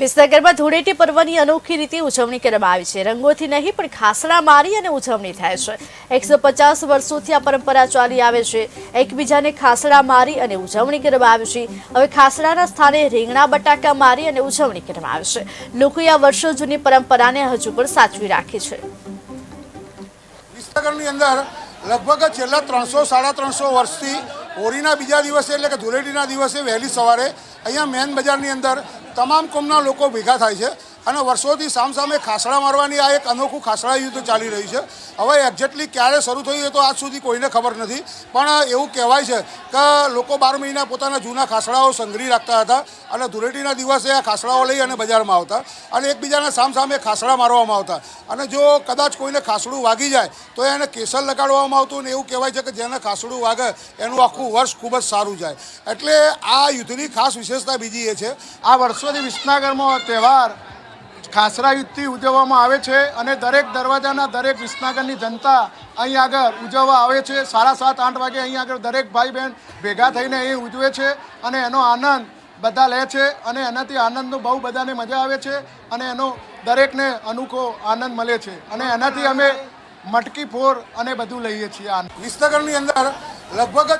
વિસનગરમાં ધૂળેટી પર્વની અનોખી રીતે ઉજવણી કરવામાં આવી છે. રંગોથી નહીં, પણ ખાસડા મારી અને ઉજવણી થાય છે. એકસો પચાસ વર્ષોથી આ પરંપરા ચાલી આવે છે. એકબીજાને ખાસડા મારી અને ઉજવણી કરવામાં આવે છે. હવે ખાસડાના સ્થાને રીંગણા, બટાકા મારી અને ઉજવણી કરવામાં આવે છે. લોકોએ આ વર્ષો જૂની પરંપરાને હજુ પણ સાચવી રાખી છે. વિસનગરની અંદર લગભગ છેલ્લા ત્રણસો, સાડા ત્રણસો વર્ષથી હોળીના બીજા દિવસે એટલે કે ધૂળેટીના દિવસે વહેલી સવારે અહીંયા મેન બજારની અંદર તમામ કોમના લોકો ભેગા થાય છે. અને વર્ષોથી સામસામે ખાસડા મારવાની આ એક અનોખું ખાસડા યુદ્ધ ચાલી રહ્યું છે. હવે એક્ઝેક્ટલી ક્યારે શરૂ થયું એ તો આજ સુધી કોઈને ખબર નથી. પણ એવું કહેવાય છે કે લોકો બાર મહિના પોતાના જૂના ખાસડાઓ સંઘરી રાખતા હતા અને ધૂળેટીના દિવસે આ ખાસડાઓ લઈ અને બજારમાં આવતા અને એકબીજાના સામસામે ખાસડા મારવામાં આવતા. અને જો કદાચ કોઈને ખાસડું વાગી જાય, તો એને કેસર લગાડવામાં આવતું ને એવું કહેવાય છે કે જેને ખાસડું વાગે એનું આખું વર્ષ ખૂબ જ સારું જાય. એટલે આ યુદ્ધની ખાસ વિશેષતા બીજી એ છે. આ વર્ષોથી વિસનગરમાં તહેવાર ખાસરા યુદ્ધથી ઉજવવામાં આવે છે અને દરેક દરવાજાના દરેક વિસનગરની જનતા અહીં આગળ ઉજવવા આવે છે. સાડા સાત, આઠ વાગે અહીં આગળ દરેક ભાઈ બહેન ભેગા થઈને અહીં ઉજવે છે અને એનો આનંદ બધા લે છે અને એનાથી આનંદનો બહુ બધાને મજા આવે છે અને એનો દરેકને અનોખો આનંદ મળે છે અને એનાથી અમે મટકી, ફોર અને બધું લઈએ છીએ. વિસનગરની અંદર લગભગ